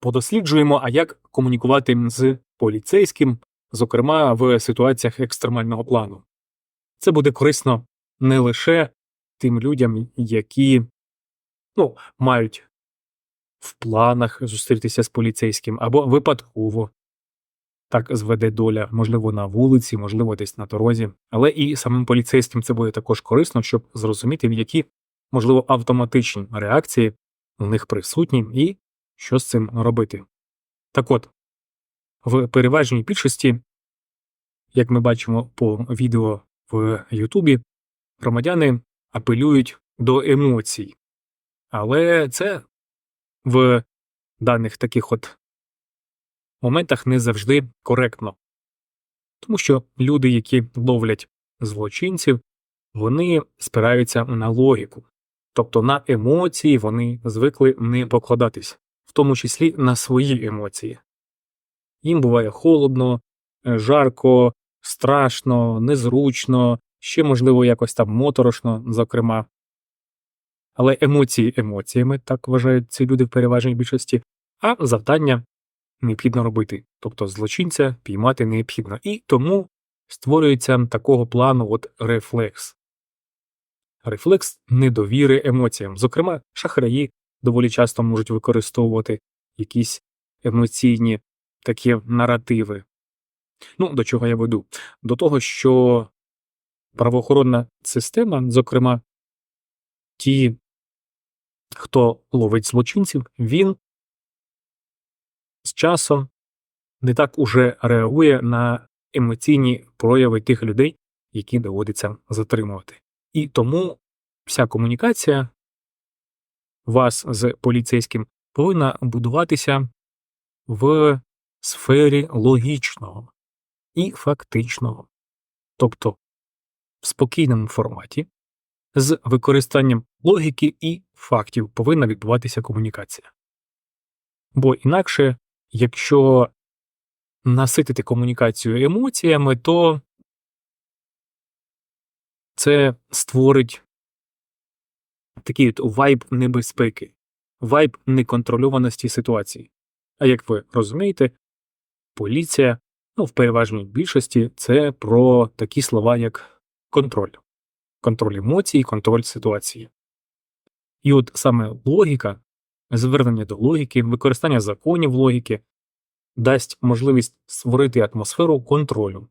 подосліджуємо, а як комунікувати з поліцейським, зокрема в ситуаціях екстремального плану. Це буде корисно не лише тим людям, які ну, мають в планах зустрітися з поліцейським або випадково так зведе доля, можливо, на вулиці, можливо, десь на дорозі, але і самим поліцейським це буде також корисно, щоб зрозуміти, в які, можливо, автоматичні реакції у них присутні і що з цим робити. Так от, в переважній більшості, як ми бачимо по відео в Ютубі, громадяни апелюють до емоцій. Але це в даних таких от моментах не завжди коректно. Тому що люди, які ловлять злочинців, вони спираються на логіку, тобто на емоції вони звикли не покладатись, в тому числі на свої емоції. Їм буває холодно, е, жарко, страшно, незручно, ще, можливо, якось там моторошно, зокрема. Але емоції емоціями, так вважають ці люди в переважній більшості, а завдання необхідно робити, тобто злочинця піймати необхідно. І тому створюється такого плану от рефлекс. Рефлекс недовіри емоціям. Зокрема, шахраї доволі часто можуть використовувати якісь емоційні такі наративи. Ну, до чого я веду? До того, що правоохоронна система, зокрема, ті, хто ловить злочинців, він з часом не так уже реагує на емоційні прояви тих людей, які доводиться затримувати. І тому вся комунікація вас з поліцейським повинна будуватися в сфері логічного і фактичного, тобто в спокійному форматі, з використанням логіки і фактів повинна відбуватися комунікація. Бо інакше, якщо наситити комунікацію емоціями, то це створить такий от вайб небезпеки, вайб неконтрольованості ситуації. А як ви розумієте, поліція, ну, в переважній більшості, це про такі слова, як контроль, контроль емоцій, контроль ситуації. І от саме логіка, звернення до логіки, використання законів логіки дасть можливість створити атмосферу контролю.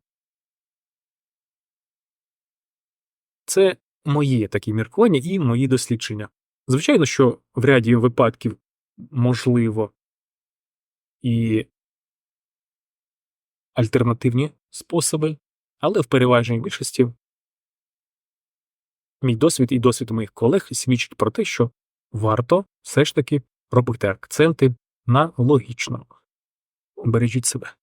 Це мої такі міркування і мої дослідження. Звичайно, що в ряді випадків можливо і альтернативні способи, але в переважній більшості мій досвід і досвід моїх колег свідчить про те, що варто все ж таки робити акценти на логічно. Бережіть себе.